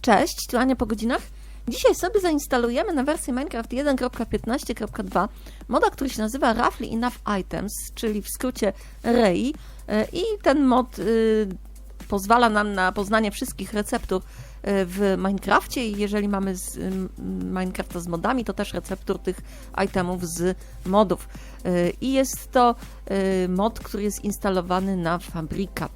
Cześć, tu Ania po godzinach. Dzisiaj sobie zainstalujemy na wersję Minecraft 1.15.2 moda, który się nazywa Roughly Enough Items, czyli w skrócie REI. E, I ten mod y, pozwala nam na poznanie wszystkich receptur y, w Minecrafcie i jeżeli mamy z, Minecrafta z modami, to też receptur tych itemów z modów. Y, I jest to mod, który jest instalowany na Fabrika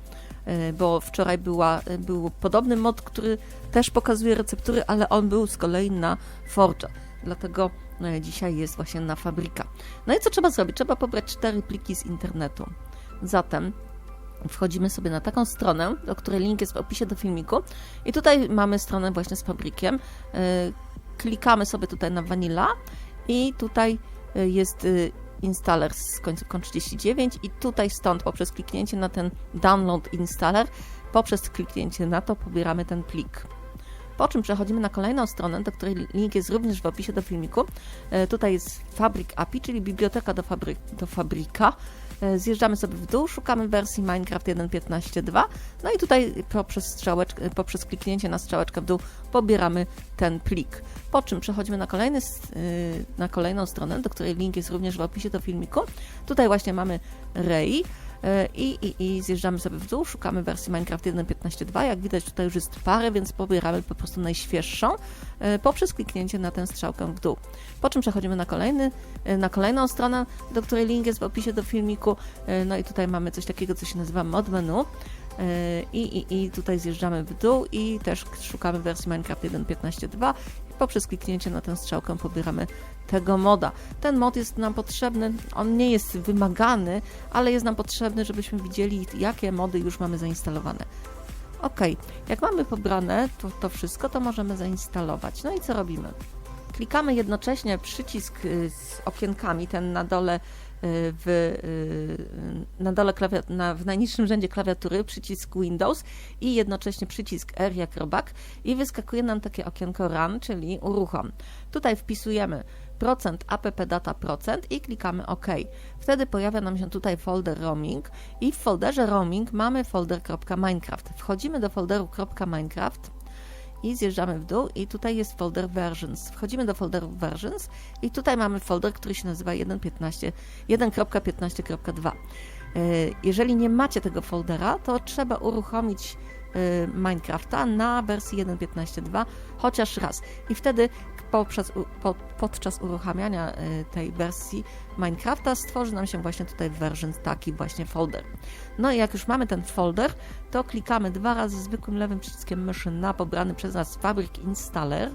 bo wczoraj była, był podobny mod, który też pokazuje receptury, ale on był z kolei na Forge. Dlatego e, dzisiaj jest właśnie na fabryka. No i co trzeba zrobić? Trzeba pobrać cztery pliki z internetu. Zatem wchodzimy sobie na taką stronę, do której link jest w opisie do filmiku. I tutaj mamy stronę właśnie z fabrykiem. E, Klikamy sobie tutaj na Vanilla i tutaj e, jest y, installer z końcówką 39 i tutaj stąd poprzez kliknięcie na ten download installer, poprzez kliknięcie na to pobieramy ten plik. Po czym przechodzimy na kolejną stronę, do której link jest również w opisie do filmiku. E, Tutaj jest Fabric API, czyli biblioteka do, fabry, do Fabrika. E, Zjeżdżamy sobie w dół, szukamy wersji Minecraft 1.15.2, no i tutaj poprzez, strzałeczkę, poprzez kliknięcie na strzałeczkę w dół pobieramy ten plik. Po czym przechodzimy na, kolejny, na kolejną stronę, do której link jest również w opisie do filmiku. Tutaj właśnie mamy E, I, i, I zjeżdżamy sobie w dół, szukamy wersji Minecraft 1.15.2. Jak widać, tutaj już jest parę, więc pobieramy po prostu najświeższą e, poprzez kliknięcie na tę strzałkę w dół. Po czym przechodzimy na, kolejny, e, na kolejną stronę, do której link jest w opisie do filmiku. E, No i tutaj mamy coś takiego, co się nazywa mod menu. E, I, i, I tutaj zjeżdżamy w dół i też szukamy wersji Minecraft 1.15.2 i poprzez kliknięcie na tę strzałkę pobieramy tego moda. Ten mod jest nam potrzebny, on nie jest wymagany, ale jest nam potrzebny, żebyśmy widzieli, jakie mody już mamy zainstalowane. Ok, jak mamy pobrane to, to wszystko, to możemy zainstalować. No i co robimy? Klikamy jednocześnie przycisk y, z okienkami, ten na dole w, y, na dole klawiat- na, w najniższym rzędzie klawiatury, przycisk Windows i jednocześnie przycisk R jak robak i wyskakuje nam takie okienko Run, czyli uruchom. Tutaj wpisujemy procent app data procent i klikamy OK. Wtedy pojawia nam się tutaj folder roaming i w folderze roaming mamy folder .minecraft. Wchodzimy do folderu .minecraft i zjeżdżamy w dół i tutaj jest folder versions. Wchodzimy do folderu versions i tutaj mamy folder, który się nazywa 1.15 1.15.2. E, Jeżeli nie macie tego foldera, to trzeba uruchomić e, Minecrafta na wersji 1.15.2 chociaż raz. I wtedy poprzez, po, podczas uruchamiania e, tej wersji Minecrafta stworzy nam się właśnie tutaj w versions taki właśnie folder. No i jak już mamy ten folder, to klikamy dwa razy zwykłym lewym przyciskiem myszy na pobrany przez nas Fabric Installer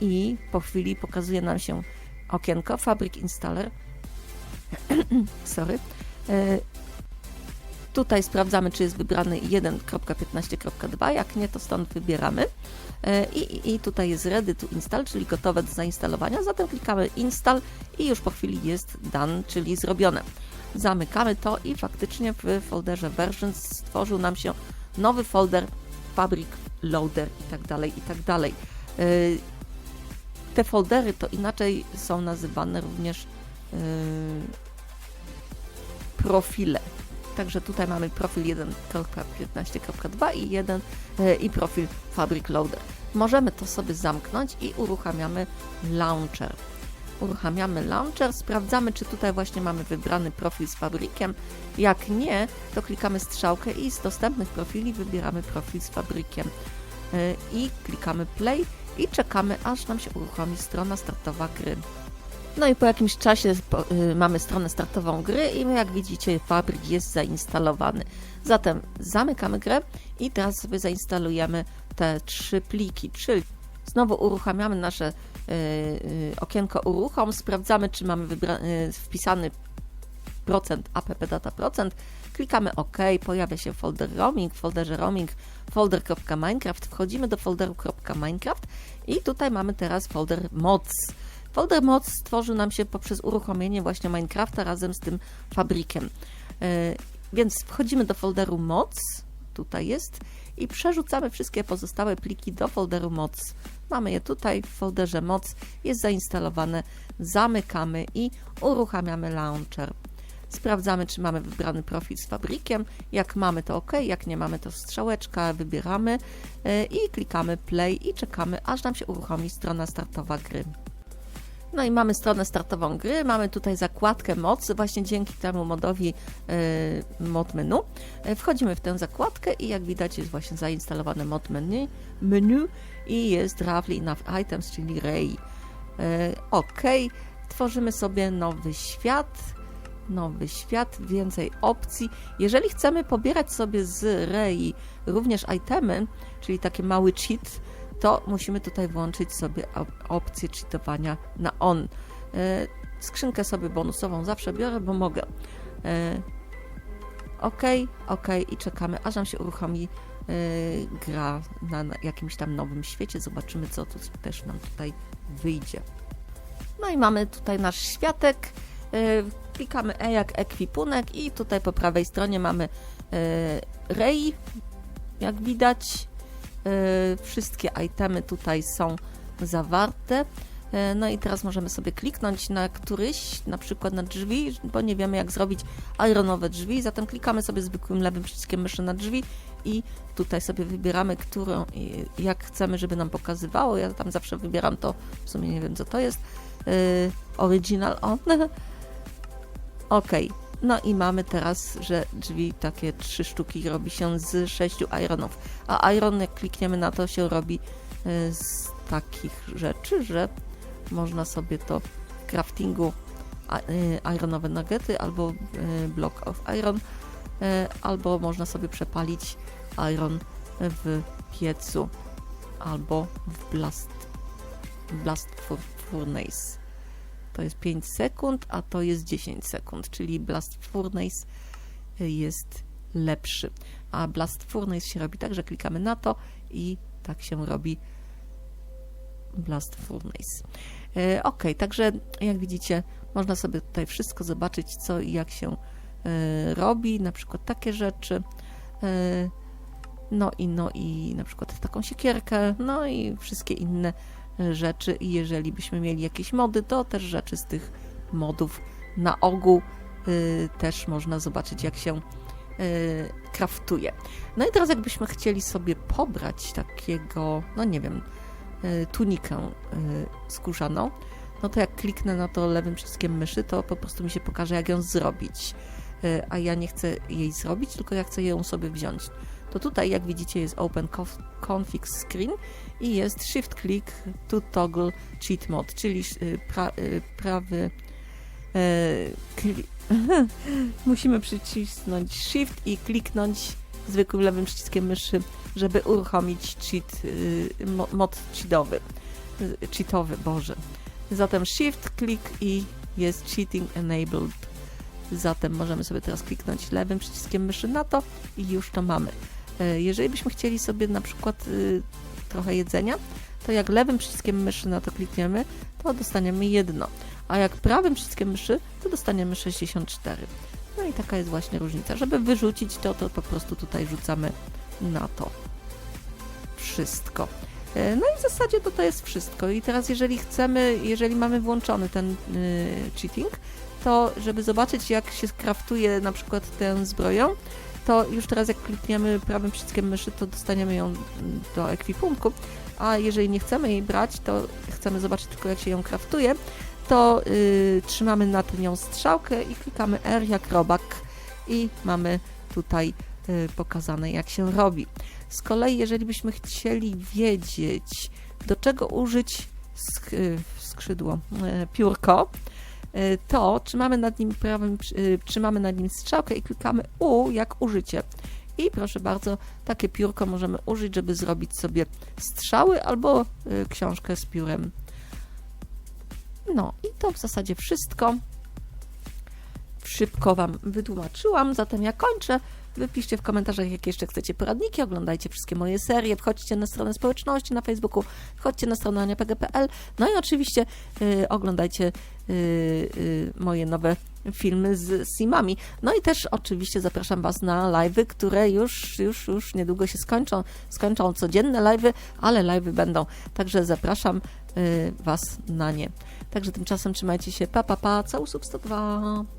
i po chwili pokazuje nam się okienko Fabric Installer. Sorry. Tutaj sprawdzamy, czy jest wybrany 1.15.2. Jak nie, to stąd wybieramy. E, I, i- tutaj jest ready to install, czyli gotowe do zainstalowania. Zatem klikamy install i już po chwili jest done, czyli zrobione. Zamykamy to i faktycznie w folderze versions stworzył nam się nowy folder fabric loader i tak dalej, i tak dalej. E, Te foldery to inaczej są nazywane również e, profile. Także tutaj mamy profil 1.15.2 i 1 e, i profil Fabric Loader. Możemy to sobie zamknąć i uruchamiamy launcher. Uruchamiamy launcher, sprawdzamy, czy tutaj właśnie mamy wybrany profil z fabrykiem. Jak nie, to klikamy strzałkę i z dostępnych profili wybieramy profil z fabrykiem. E, I klikamy play i czekamy, aż nam się uruchomi strona startowa gry. No i po jakimś czasie y, mamy stronę startową gry i jak widzicie fabryk jest zainstalowany. Zatem zamykamy grę i teraz sobie zainstalujemy te trzy pliki, czyli znowu uruchamiamy nasze y, y, okienko uruchom, sprawdzamy czy mamy wpisany procent app data procent, klikamy OK, pojawia się folder roaming, w folderze roaming folder.minecraft, wchodzimy do folderu .minecraft i tutaj mamy teraz folder mods. Folder mods stworzył nam się poprzez uruchomienie właśnie Minecrafta razem z tym fabrykiem. E, Więc wchodzimy do folderu mods, tutaj jest, i przerzucamy wszystkie pozostałe pliki do folderu mods. Mamy je tutaj w folderze mods, jest zainstalowane, zamykamy i uruchamiamy launcher. sprawdzamy, czy mamy wybrany profil z fabrykiem. Jak mamy, to OK, jak nie mamy, to strzałeczka, wybieramy e, i klikamy play i czekamy, aż nam się uruchomi strona startowa gry. No i mamy stronę startową gry, mamy tutaj zakładkę moc, właśnie dzięki temu modowi e, mod menu. E, Wchodzimy w tę zakładkę i jak widać jest właśnie zainstalowane mod menu, menu i jest Roughly Enough Items, czyli Ray. E, OK, tworzymy sobie nowy świat, nowy świat, więcej opcji. Jeżeli chcemy pobierać sobie z Ray również itemy, czyli taki mały cheat, to musimy tutaj włączyć sobie op- opcję cheatowania na on. E, Skrzynkę sobie bonusową zawsze biorę, bo mogę. E, OK, OK i czekamy, aż nam się uruchomi e, gra na, jakimś tam nowym świecie. Zobaczymy, co tu też nam tutaj wyjdzie. No i mamy tutaj nasz światek. Klikamy E jak ekwipunek i tutaj po prawej stronie mamy Ray, jak widać. E, Wszystkie itemy tutaj są zawarte. E, No i teraz możemy sobie kliknąć na któryś, na przykład na drzwi, bo nie wiemy jak zrobić ironowe drzwi, zatem klikamy sobie zwykłym lewym przyciskiem myszy na drzwi i tutaj sobie wybieramy, którą, jak chcemy, żeby nam pokazywało. Ja tam zawsze wybieram to, w sumie nie wiem co to jest. E, Original on. Ok. No i mamy teraz, że drzwi takie trzy sztuki robi się z sześciu ironów. A iron, jak klikniemy na to, się robi e, z takich rzeczy, że można sobie to w craftingu e, ironowe nuggety albo e, block of iron, albo można sobie przepalić iron w piecu albo w blast, blast fur- furnace. To jest 5 sekund, a to jest 10 sekund, czyli blast furnace jest lepszy. A blast furnace się robi tak, że klikamy na to i tak się robi blast furnace. E, ok, także jak widzicie, można sobie tutaj wszystko zobaczyć, co i jak się e, robi, na przykład takie rzeczy. No i no i na przykład taką siekierkę, no i wszystkie inne rzeczy. I jeżeli byśmy mieli jakieś mody, to też rzeczy z tych modów na ogół y, też można zobaczyć, jak się y, kraftuje. No i teraz jakbyśmy chcieli sobie pobrać takiego, no nie wiem, y, tunikę y, skórzaną, no to jak kliknę na to lewym przyciskiem myszy, to po prostu mi się pokaże, jak ją zrobić. A ja nie chcę jej zrobić, tylko ja chcę ją sobie wziąć. To tutaj, jak widzicie, jest Open conf- Config Screen i jest Shift Click to Toggle Cheat Mode, czyli y, pra, y, prawy y, kli- musimy przycisnąć Shift i kliknąć zwykłym lewym przyciskiem myszy, żeby uruchomić cheat, y, mo- mod cheatowy. Cheatowy, Boże. Zatem Shift, klik i jest Cheating Enabled. Zatem możemy sobie teraz kliknąć lewym przyciskiem myszy na to i już to mamy. E, Jeżeli byśmy chcieli sobie na przykład y, trochę jedzenia, to jak lewym przyciskiem myszy na to klikniemy, to dostaniemy jedno, a jak prawym przyciskiem myszy, to dostaniemy 64. No i taka jest właśnie różnica. Żeby wyrzucić to, to po prostu tutaj rzucamy na to wszystko. E, No i w zasadzie to to jest wszystko. I teraz jeżeli chcemy, jeżeli mamy włączony ten y, cheating, to żeby zobaczyć jak się skraftuje na przykład tę zbroję, to już teraz jak klikniemy prawym przyciskiem myszy, to dostaniemy ją do ekwipunku, a jeżeli nie chcemy jej brać, to chcemy zobaczyć tylko jak się ją kraftuje, to y, trzymamy nad nią strzałkę i klikamy R jak robak i mamy tutaj y, pokazane jak się robi. Z kolei jeżeli byśmy chcieli wiedzieć do czego użyć y, skrzydło, y, piórko, to trzymamy nad nim prawym, y, trzymamy nad nim strzałkę i klikamy U jak użycie. I proszę bardzo, takie piórko możemy użyć, żeby zrobić sobie strzały albo y, książkę z piórem. No i to w zasadzie wszystko. Szybko Wam wytłumaczyłam, zatem ja kończę. Wypiszcie w komentarzach, jakie jeszcze chcecie poradniki, oglądajcie wszystkie moje serie, wchodźcie na stronę społeczności na Facebooku, wchodźcie na stronę aniapg.pl, no i oczywiście y, oglądajcie y, y, moje nowe filmy z Simami. No i też oczywiście zapraszam Was na live'y, które już, już, już niedługo się skończą. Skończą codzienne live'y, ale live'y będą. Także zapraszam y, Was na nie. Także tymczasem trzymajcie się. Pa, pa, pa. Całusub 102.